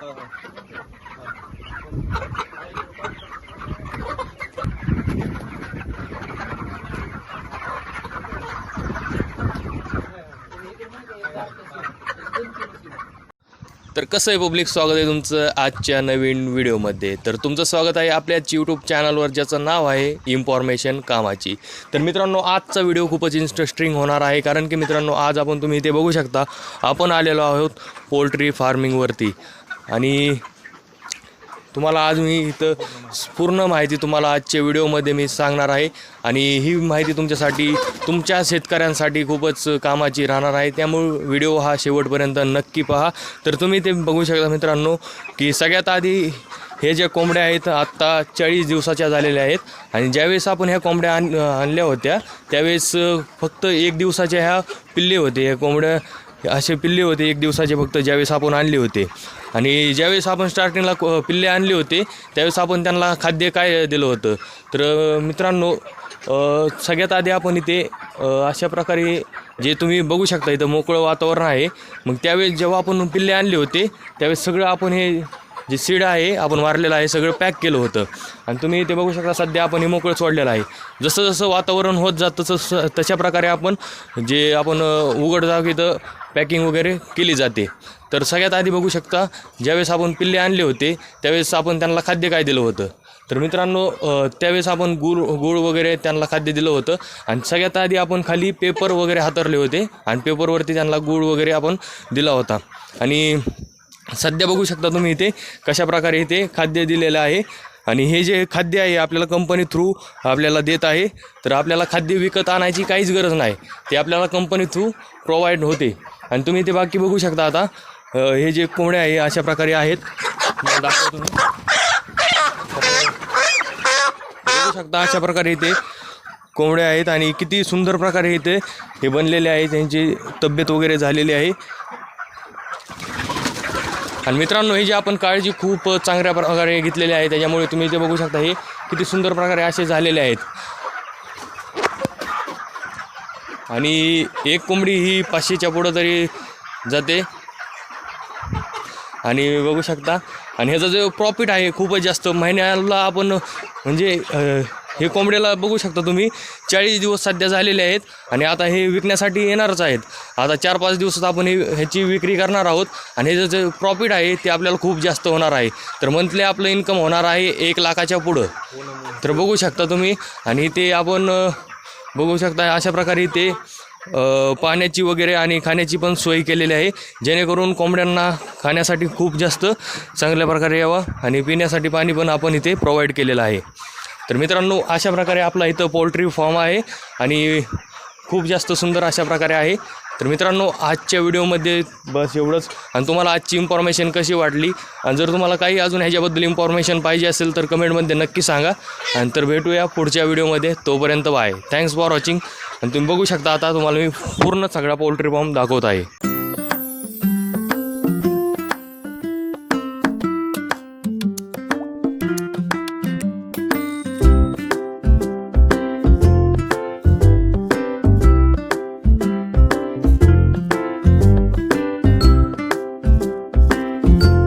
तर कसं आहे पब्लिक? स्वागत आहे तुमचं आजच्या नवीन व्हिडिओमध्ये. तर तुमचं स्वागत आहे आपल्या यूट्यूब चॅनलवर ज्याचं नाव आहे इन्फॉर्मेशन कामाची. तर मित्रांनो आजचा व्हिडिओ खूपच इंटरेस्टिंग होणार आहे कारण की मित्रांनो आज आपण तुम्ही इथे बघू शकता आपण आलेलो आहोत पोल्ट्री फार्मिंगवरती आणि तुम्हाला आज मी इथं पूर्ण माहिती तुम्हाला आजच्या व्हिडिओमध्ये मी सांगणार आहे. आणि ही माहिती तुमच्यासाठी तुमच्या शेतकऱ्यांसाठी खूपच कामाची राहणार आहे. त्यामुळे व्हिडिओ हा शेवटपर्यंत नक्की पहा. तर तुम्ही ते बघू शकता मित्रांनो की सगळ्यात आधी हे जे कोंबड्या आहेत आत्ता चाळीस दिवसाच्या झालेल्या आहेत. आणि ज्यावेळेस आपण ह्या कोंबड्या आण आणल्या होत्या त्यावेळेस फक्त एक दिवसाच्या ह्या पिल्ले होते. ह्या कोंबड्या असे पिल्ले होते एक दिवसाचे फक्त ज्यावेळेस आपण आणले होते. आणि ज्यावेळेस आपण स्टार्टिंगला पिल्ले आणले होते त्यावेळेस आपण त्यांना खाद्य काय दिलं होतं? तर मित्रांनो सगळ्यात आधी आपण इथे अशा प्रकारे जे तुम्ही बघू शकता इथं मोकळं वातावरण आहे. मग त्यावेळेस जेव्हा आपण पिल्ले आणले होते त्यावेळेस सगळं आपण हे जे सीड आहे आपण वारलेलं आहे सगळं पॅक केलं होतं. आणि तुम्ही इथे बघू शकता सध्या आपण हे मोकळं सोडलेलं आहे. जसं जसं वातावरण होत जात तसं तशा प्रकारे आपण जे आपण उघड जाग इथं पॅकिंग वगैरे केली जाते. तर सगळ्यात आधी बघू शकता ज्यावेळेस आपण पिल्ले आणले होते त्यावेळेस आपण त्यांना खाद्य काय दिलं होतं? तर मित्रांनो त्यावेळेस आपण गुळ गुळ वगैरे त्यांना खाद्य दिलं होतं. आणि सगळ्यात आधी आपण खाली पेपर वगैरे हातरले होते आणि पेपरवरती त्यांना गुळ वगैरे आपण दिला होता. आणि सध्या बघू शकता तुम्ही इथे कशा प्रकारे इथे खाद्य दिलेलं आहे. आणि हे जे खाद्य आहे आपल्याला कंपनी थ्रू आपल्याला देत आहे. तर आपल्याला खाद्य विकत आणायची काहीच गरज नाही. ते आपल्याला कंपनी थ्रू प्रोव्हाइड होते. आणि तुम्ही ते बाकी बघू शकता आता. हे जे कोंबड्या आहे अशा प्रकारे आहेत. दाखवतो बघू शकता अशा प्रकारे इथे कोंबड्या आहेत आणि किती सुंदर प्रकारे इथे हे बनलेले आहे. त्यांची तब्येत वगैरे झालेली आहे. आणि मित्रांनो ही जी आपण काळजी खूप चांगल्या प्रकारे घेतलेली आहे त्याच्यामुळे तुम्ही इथे बघू शकता हे किती सुंदर प्रकारे असे झालेले आहेत. आणि एक कोंबडी ही पाचशेच्या पुढं तरी जाते. आणि बघू शकता आणि ह्याचा जो प्रॉफिट आहे खूपच जास्त. महिन्याला आपण म्हणजे हे कोंबड्याला बघू शकता तुम्ही. चाळीस दिवस सध्या झालेले आहेत आणि आता हे विकण्यासाठी येणारच आहेत. आता चार पाच दिवसात आपण हे ह्याची विक्री करणार आहोत आणि हे जे प्रॉफिट आहे ते आपल्याला खूप जास्त होणार आहे. तर मंथली आपलं इन्कम होणार आहे एक लाखाच्या पुढं. तर बघू शकता तुम्ही आणि ते आपण बघू शकता अशा प्रकारे ते पाण्याची वगैरे आणि खाण्याची पण सोय केलेली आहे. जेणेकरून कोंबड्यांना खाण्यासाठी खूप जास्त चांगल्या प्रकारे यावं आणि पिण्यासाठी पाणी पण आपण इथे प्रोव्हाइड केलेलं आहे. तर मित्रांनो अशा प्रकारे आपला इथं पोल्ट्री फॉर्म आहे आणि खूप जास्त सुंदर अशा प्रकारे आहे. तर मित्रांनो आजच्या व्हिडिओमध्ये बस एवढंच. आणि तुम्हाला आजची इन्फॉर्मेशन कशी वाटली? आणि जर तुम्हाला काही अजून ह्याच्याबद्दल इन्फॉर्मेशन पाहिजे असेल तर कमेंटमध्ये नक्की सांगा. आणि तर भेटूया पुढच्या व्हिडिओमध्ये. तोपर्यंत बाय थँक्स फॉर वॉचिंग आणि तुम्ही बघू शकता आता तुम्हाला मी पूर्ण सगळा पोल्ट्री फॉर्म दाखवत आहे.